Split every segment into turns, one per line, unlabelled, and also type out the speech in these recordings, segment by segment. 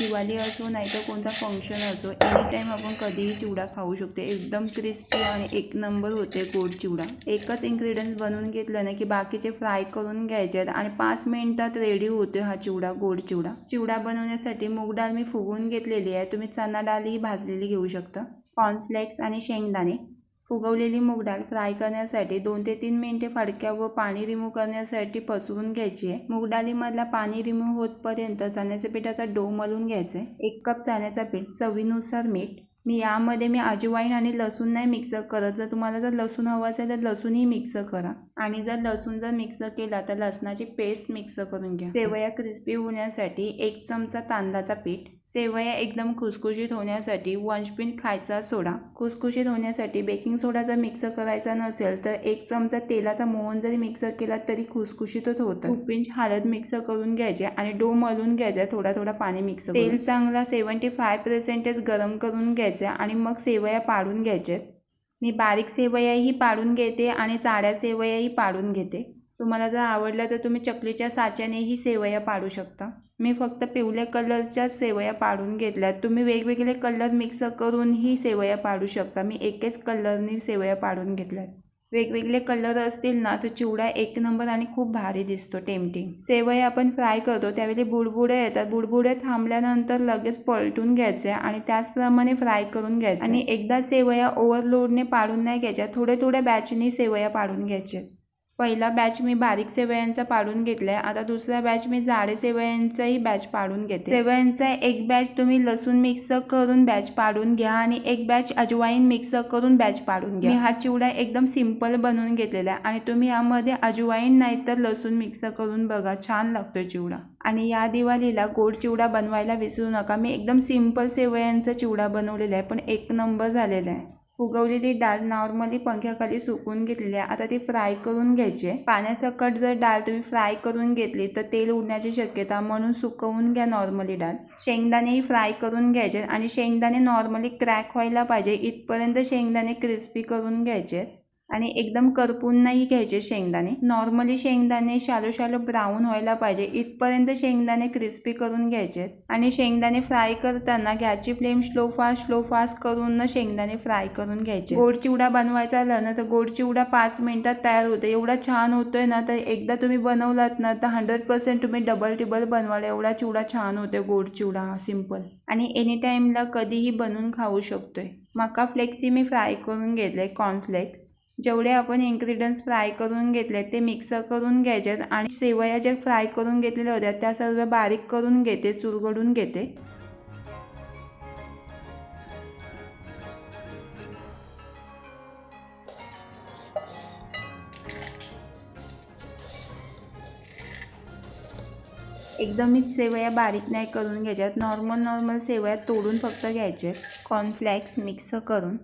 दिवाळी असो नाही तर कोणता फंक्शन असो एनी टाईम आपण कधीही चिवडा खाऊ शकतो. एकदम क्रिस्पी आणि एक नंबर होते गोड चिवडा. एकच इन्ग्रेडियंट्स बनवून घेतलं ना की बाकीचे फ्राय करून घ्यायचे आहेत आणि पाच मिनिटात रेडी होतो हा चिवडा गोड चिवडा. चिवडा बनवण्यासाठी मूग डाळ मी फुगवून घेतलेली आहे. तुम्ही चना डाळही भाजलेली घेऊ शकता. कॉर्नफ्लेक्स आणि शेंगदाणे. फुगवलेली मूग डाळ फ्राय करण्यासाठी दोन ते तीन मिनिटे फडक्या व पाणी रिमूव्ह करण्यासाठी पसरून घ्यायची आहे. मूग डाळीमधला पाणी रिमूव्ह होतपर्यंत चण्याच्या पिठाचा डो मलून घ्यायचा आहे. एक कप चण्याचा पीठ चवीनुसार मीठ. मी यामध्ये मी अजवाईन आणि लसूण नाही मिक्स करत. जर तुम्हाला जर लसूण हवं असेल तर लसूणही मिक्स करा. आणि जर लसूण जर मिक्स केला तर लसणाची पेस्ट मिक्स करून घ्या. सेवया क्रिस्पी होण्यासाठी एक चमचा तांदळाचा पीठ सेवया एकदम खुसखुशीत होण्यासाठी वन स्पून खायचा सोडा. खुसखुशीत होण्यासाठी बेकिंग सोडा जर मिक्स करायचा नसेल तर एक चमचा तेलाचा मोहन जरी मिक्स केला तरी खुसखुशीतच होतं. पिंच हळद मिक्स करून घ्यायचे आणि डो मलून घ्यायचा थोडा थोडा पाणी मिक्स तेल चांगला सेवन्टी फाय पर्सेंटेज गरम करून घ्यायचे आणि मग सेवया पाडून घ्यायच्यात मी बारीक सेवयाही पाडून घेते आणि जाड्या सेवयाही पाडून घेते. तुम्हाला जर आवडलं तर तुम्ही चकलीच्या साच्यानेही सेवया पाडू शकता. मी फक्त पिवल्या कलरच्या सेवया पाडून घेतल्यात. तुम्ही वेगवेगळे कलर मिक्स करूनही सेवया पाडू शकता. मी एकेच कलरनी सेवया पाडून घेतल्यात. वेगवेगळे कलर असतील ना तर चिवडा एक नंबर आणि खूप भारी दिसतो टेम्पटिंग सेवया आपण फ्राय करतो त्यावेळी बुडबुडे येतात. बुडबुडे थांबल्यानंतर लगेच पलटून घ्यायचे आणि त्याचप्रमाणे फ्राय करून घ्यायचे. आणि एकदा सेवया ओव्हरलोडने पाडून नाही घ्यायच्या थोड्या थोड्या बॅचने सेवया पाडून घ्यायच्या पहिला बॅच मी बारीक सेवयांचा पाडून घेतलाय. आता दुसरा बॅच मी जाडे सेवयांचाही बॅच पाडून घेते. सेवयांचा एक बॅच तुम्ही लसूण मिक्स करून बॅच पाडून घ्या आणि एक बॅच अजवाईन मिक्स करून बॅच पाडून घ्या. हा चिवडा एकदम सिंपल बनवून घेतलेला आहे आणि तुम्ही यामध्ये अजवाईन नाही तर लसूण मिक्स करून बघा. छान लागतोय चिवडा. आणि या दिवाळीला गोड चिवडा बनवायला विसरू नका. मी एकदम सिंपल सेवयांचा चिवडा बनवलेला आहे पण एक नंबर झालेला आहे. उगवलेली डाळ नॉर्मली पंख्याखाली सुकून घेतलेली आहे. आता ती फ्राय करून घ्यायची पाण्यासकट जर डाळ तुम्ही फ्राय करून घेतली तर तेल उडण्याची शक्यता म्हणून सुकवून घ्या नॉर्मली डाळ. शेंगदाणेही फ्राय करून घ्यायचे आणि शेंगदाणे नॉर्मली क्रॅक व्हायला पाहिजे. इथपर्यंत शेंगदाणे क्रिस्पी करून घ्यायचे आणि एकदम करपून नाही घ्यायचे शेंगदाणे. नॉर्मली शेंगदाणे शालो शालो ब्राऊन व्हायला पाहिजे. इथपर्यंत शेंगदाणे क्रिस्पी करून घ्यायचे. आणि शेंगदाणे फ्राय करताना गॅसची flame slow fast slow fast करून शेंगदाणे फ्राय करून घ्यायचे. गोड चिवडा बनवायचा आला ना तर गोड चिवडा पाच मिनिटात तयार होतो. एवढा छान होतोय ना तर एकदा तुम्ही बनवलात ना तर हंड्रेड पर्सेंट तुम्ही डबल टिबल बनवाल एवढा चिवडा छान होतो गोड चिवडा सिंपल आणि एनी टाईमला कधीही बनवून खाऊ शकतोय. मका फ्लेक्सी मी फ्राय करून घेतले कॉर्नफ्लेक्स जेवढे आपण इन्ग्रेडियंट्स फ्राय करून घेतले ते मिक्स करून घ्यायचे आणि शेवया ज्या फ्राय करून घेतलेल्या होत्या त्या सर्व बारीक करून घेते चुरगडून घेते. एकदमच सेवया बारीक नाही करून घ्यायच्यात. नॉर्मल नॉर्मल सेवया तोडून फक्त घ्यायचे. कॉर्नफ्लॅक्स मिक्स करून.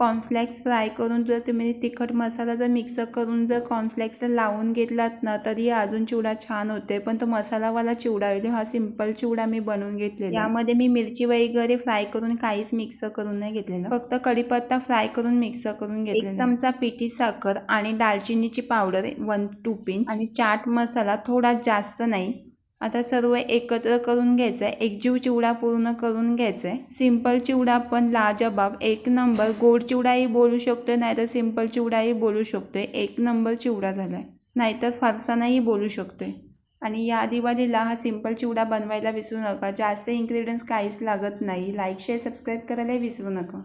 कॉर्नफ्लेक्स फ्राय करून जर तुम्ही तिखट मसाला जर मिक्स करून जर कॉर्नफ्लेक्सला लावून घेतलात ना तरी अजून चिवडा छान होते. पण तो मसालावाला चिवडा येतो हा सिंपल चिवडा मी बनवून घेतलेला. यामध्ये मी मिरची वगैरे फ्राय करून काहीच मिक्स करून नाही घेतलेलं. फक्त कढीपत्ता फ्राय करून मिक्स करून घेतले चमचा पिठी साखर आणि दालचिनीची पावडर वन टू पिन आणि चाट मसाला थोडा जास्त नाही. आता सर्व एकत्र करून घ्यायचं आहे एकजीव चिवडा पूर्ण करून घ्यायचा आहे सिंपल चिवडा पण लाजबाब. एक नंबर. गोड चिवडाही बोलू शकतो नाहीतर सिंपल चिवडाही बोलू शकतो एक नंबर चिवडा झाला आहे नाहीतर फारसानाही बोलू शकतोय. आणि या दिवाळीला हा सिंपल चिवडा बनवायला विसरू नका. जास्त इन्ग्रेडियंट्स काहीच लागत नाही. लाईक शेअर सबस्क्राईब करायलाही विसरू नका.